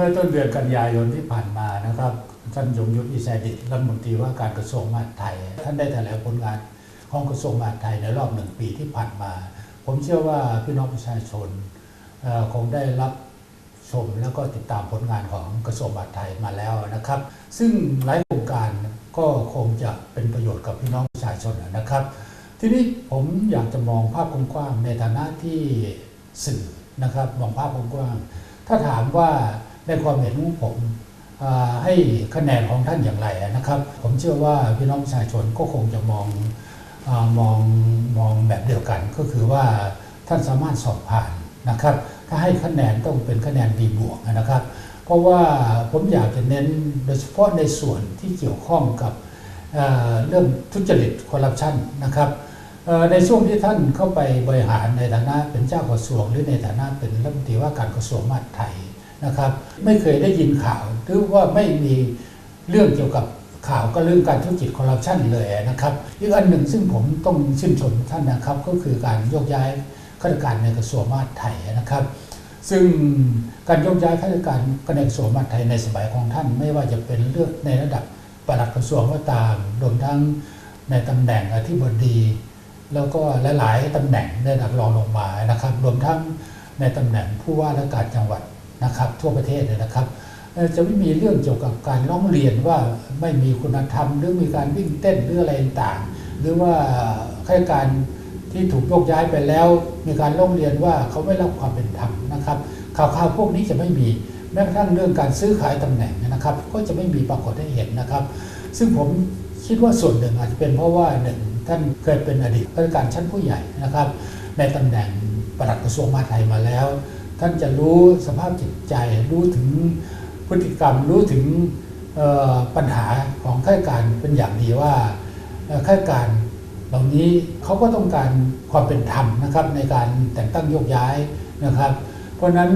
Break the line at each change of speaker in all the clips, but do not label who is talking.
มื่อต้นเดือนกันยายนที่ผ่านมานะครับ ท่านยงยุทธอิสายดิตรัฐมนตรีว่าการกระทรวงมหาดไทย ท่านได้แถลงผลงานของกระทรวงมหาดไทยในรอบหนึ่งปีที่ผ่านมา ผมเชื่อว่าพี่น้องประชาชนคงได้รับชมแล้วก็ติดตามผลงานของกระทรวงมหาดไทยมาแล้วนะครับ ซึ่งหลายโครงการก็คงจะเป็นประโยชน์กับพี่น้องประชาชนนะครับ ทีนี้ผมอยากจะมองภาพกว้างๆในฐานะที่สื่อนะครับมองภาพกว้างๆถ้าถามว่า ในความเห็นของผมให้คะแนนของท่านอย่างไรนะครับ ผมเชื่อว่าพี่น้องประชาชนก็คงจะมองอมองมองแบบเดียวกัน ก็คือว่าท่านสามารถสอบผ่านนะครับ ถ้าให้คะแนนต้องเป็นคะแนนดีบวกนะครับ เพราะว่าผมอยากจะเน้นโดยเฉพาะในส่วนที่เกี่ยวข้องกับเรื่องทุจริตคอร์รัปชันนะครับในช่วงที่ท่านเข้าไปบริหารในฐานะเป็นเจ้ากระทรวง หรือในฐานะเป็นรัฐมนตรีว่าการกระทรวงมหาดไทย นะครับ ไม่เคยได้ยินข่าวหรือว่าไม่มีเรื่องเกี่ยวกับข่าวก็เรื่องการทุจริตคอร์รัปชันเลยนะครับ อีกอันหนึ่งซึ่งผมต้องชื่นชมท่านนะครับ ก็คือการโยกย้ายข้าราชการในกระทรวงมหาดไทยนะครับ ซึ่งการโยกย้ายข้าราชการในกระทรวงมหาดไทยในสมัยของท่าน ไม่ว่าจะเป็นเรื่องในระดับปลัดกระทรวงก็ตามรวมทั้งในตำแหน่งอธิบดี แล้วก็หลาย ๆตำแหน่งในระดับรองลงมานะครับ รวมทั้งในตำแหน่งผู้ว่าราชการจังหวัด นะครับทั่วประเทศเลยนะครับ จะไม่มีเรื่องเกี่ยวกับการร้องเรียนว่าไม่มีคุณธรรมหรือมีการวิ่งเต้นหรืออะไรต่างหรือว่าข้าราชการที่ถูกโยกย้ายไปแล้ว มีการร้องเรียนว่าเขาไม่รับความเป็นธรรมนะครับข่าวๆพวกนี้จะไม่มีแม้กระทั่งเรื่องการซื้อขายตำแหน่งนะครับ ก็จะไม่มีปรากฏให้เห็นนะครับ ซึ่งผมคิดว่าส่วนหนึ่งอาจจะเป็นเพราะว่าหนึ่งท่านเคยเป็นอดีตข้าราชการชั้นผู้ใหญ่นะครับ ในตำแหน่งปลัดกระทรวงมหาดไทยมาแล้ว ท่านจะรู้สภาพจิตใจ รู้ถึงพฤติกรรม รู้ถึงปัญหาของข้าราชการเป็นอย่างดีว่าข้าราชการเหล่านี้เขาก็ต้องการความเป็นธรรมนะครับในการแต่งตั้งโยกย้ายนะครับ เพราะฉะนั้น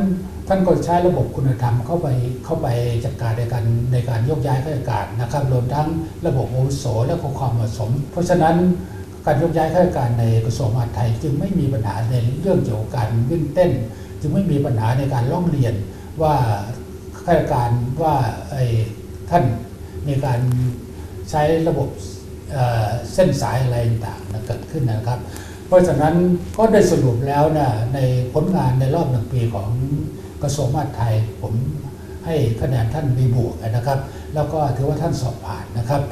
ท่านก็ใช้ระบบคุณธรรมเข้าไปเข้าไปจัดการในการในการโยกย้ายข้าราชการนะครับรวมทั้งระบบอาวุโสและความเหมาะสม เพราะฉะนั้นการโยกย้ายข้าราชการในกระทรวงมหาดไทยจึงไม่มีปัญหาในเรื่องเกี่ยวกับการวิ่งเต้น จึงไม่มีปัญหาในการร้องเรียนว่าข้าราชการว่าไอ้ท่านมีการใช้ระบบเเส้นสายอะไรต่างๆเกิดขึ้นนะครับ เพราะฉะนั้นก็ได้สรุปแล้วนะในผลงานในรอบหนึ่งปีของกระทรวงมหาดไทย ผมให้คะแนนท่านมีบวกนะครับ แล้วก็ถือว่าท่านสอบผ่านนะครับ